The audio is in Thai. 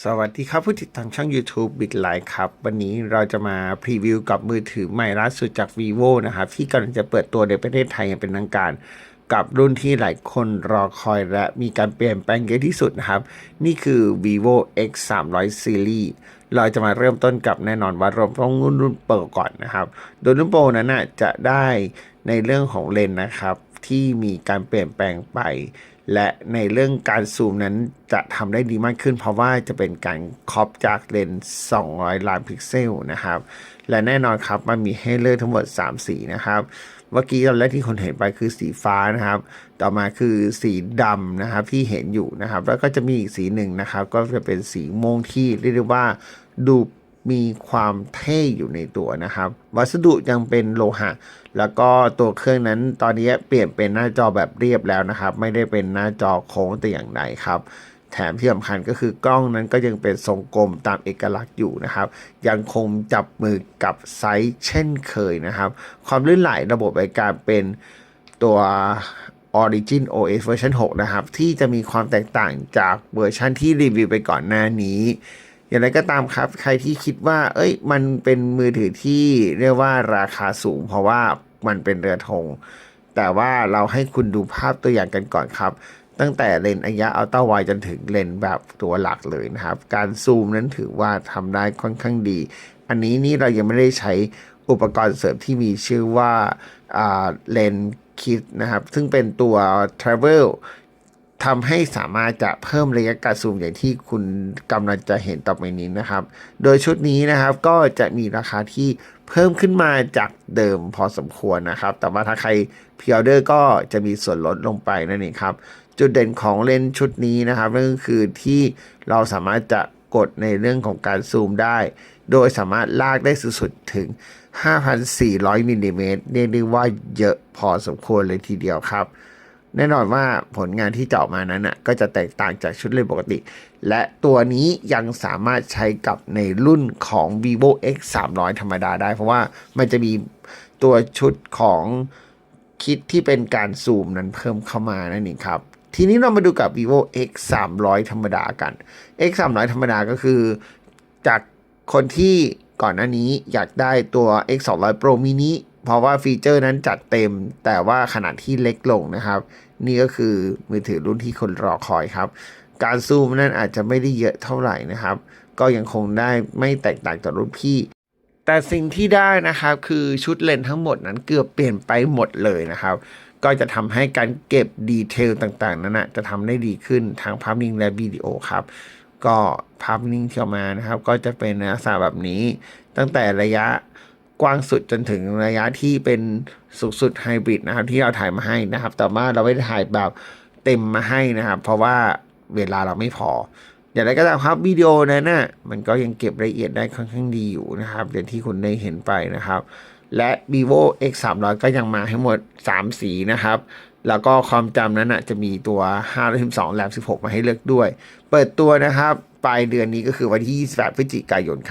สวัสดีครับผู้ติดตามช่อง YouTube b i t l i ครับ วันนี้เราจะมาพรีวิวกับมือถือใหม่ล่าสุดจาก vivo นะครับ ที่กำลังจะเปิดตัวในประเทศไทยอย่างเป็นทางการ กับรุ่นที่หลายคนรอคอยและมีการเปลี่ยนแปลงเยอะที่สุดนะครับ นี่คือ vivo x 3 0 0 series เราจะมาเริ่มต้นกับแน่นอนว่าเราต้องรุ่นรุ่นโปรก่อนนะครับ โดยรุ่นโปรนั้นนะจะได้ในเรื่องของเลนส์นะครับที่มีการเปลี่ยนแปลงไป และในเรื่องการซูมนั้นจะทำได้ดีมากขึ้น เพราะว่าจะเป็นการครอปจากเลนส์200 ล้านพิกเซลนะครับ และแน่นอนครับมันมีให้เลือกทั้งหมด 3 สีนะครับ เมื่อกี้ตอนแรกที่คนเห็นไปคือสีฟ้านะครับ ต่อมาคือสีดำนะครับที่เห็นอยู่นะครับ แล้วก็จะมีอีกสีหนึ่งนะครับ ก็จะเป็นสีม่วงที่เรียกว่าดู มีความเท่อยู่ในตัวนะครับ วัสดุยังเป็นโลหะ แล้วก็ตัวเครื่องนั้นตอนนี้เปลี่ยนเป็นหน้าจอแบบเรียบแล้วนะครับ ไม่ได้เป็นหน้าจอโค้งแต่อย่างใดครับ แถมที่สำคัญก็คือกล้องนั้นก็ยังเป็นทรงกลมตามเอกลักษณ์อยู่นะครับ ยังคงจับมือกับไซส์เช่นเคยนะครับ ความลื่นไหลระบบบริการเป็นตัว Origin OS เวอร์ชัน6นะครับ ที่จะมีความแตกต่างจากเวอร์ชันที่รีวิวไปก่อนหน้านี้ อย่างไรก็ตามครับ ใครที่คิดว่า เอ้ย มันเป็นมือถือที่เรียกว่าราคาสูง เพราะว่ามันเป็นเรือธง แต่ว่าเราให้คุณดูภาพตัวอย่างกันก่อนครับ ตั้งแต่เลนส์ระยะอัลตร้าไวจนถึงเลนส์แบบตัวหลักเลยนะครับ การซูมนั้นถือว่าทำได้ค่อนข้างดี อันนี้นี่เรายังไม่ได้ใช้อุปกรณ์เสริมที่มีชื่อว่าเลนคิดนะครับ ซึ่งเป็นตัว Travel ทำให้สามารถจะเพิ่มระยะการซูมอย่างที่คุณกำลังจะเห็นต่อไปนี้นะครับ โดยชุดนี้นะครับก็จะมีราคาที่เพิ่มขึ้นมาจากเดิมพอสมควรนะครับ แต่ว่าถ้าใครพิออเดอร์ก็จะมีส่วนลดลงไปนั่นเองครับ จุดเด่นของเลนส์ชุดนี้นะครับนั่นก็คือที่เราสามารถจะกดในเรื่องของการซูมได้ โดยสามารถลากได้สุดๆถึง 5,400มิลลิเมตรเรียกได้ว่าเยอะพอสมควรเลยทีเดียวครับ แน่นอนว่าผลงานที่จะออกมานั้นน่ะก็จะแตกต่างจากชุดเลนปกติ และตัวนี้ยังสามารถใช้กับในรุ่นของ vivo x 3 0 0ธรรมดาได้ เพราะว่ามันจะมีตัวชุดของคิดที่เป็นการซูมนั้นเพิ่มเข้ามานั่นเองครับ ทีนี้เรามาดูกับ vivo x 3 0 0ธรรมดากัน x 3 0 0ธรรมดาก็คือ จากคนที่ก่อนหน้านี้อยากได้ตัว x 2 0 0 pro mini เพราะว่าฟีเจอร์นั้นจัดเต็มแต่ว่าขนาดที่เล็กลงนะครับ นี่ก็คือมือถือรุ่นที่คนรอคอยครับ การซูมนั้นอาจจะไม่ได้เยอะเท่าไหร่นะครับ ก็ยังคงได้ไม่แตกต่างจากรุ่นพี่ แต่สิ่งที่ได้นะครับคือชุดเลนส์ทั้งหมดนั้นเกือบเปลี่ยนไปหมดเลยนะครับ ก็จะทำให้การเก็บดีเทลต่างๆ นั้นนะจะทำได้ดีขึ้นทางภาพนิ่งและวิดีโอครับก็ภาพนิ่งที่ออกมานะครับ ก็จะเป็นลักษณะแบบนี้ตั้งแต่ระยะ กว้างสุดจนถึงระยะที่เป็นสูงสุดไฮบริดนะครับ ที่เราถ่ายมาให้นะครับ แต่ว่าเราไม่ได้ถ่ายแบบเต็มมาให้นะครับ เพราะว่าเวลาเราไม่พอ อย่างไรก็ตามครับวิดีโอนั้นน่ะมันก็ยังเก็บรายละเอียดได้ค่อนข้างดีอยู่นะครับอย่างที่คุณได้เห็นไปนะครับ และ vivo x 3 0 0ก็ยังมาให้หมด 3 สีนะครับแล้วก็ความจำนั้นนะจะมีตัว512แรม16 มาให้เลือกด้วย เปิดตัวนะครับ ปลายเดือนนี้ก็คือวันที่28พฤศจิกายนครับ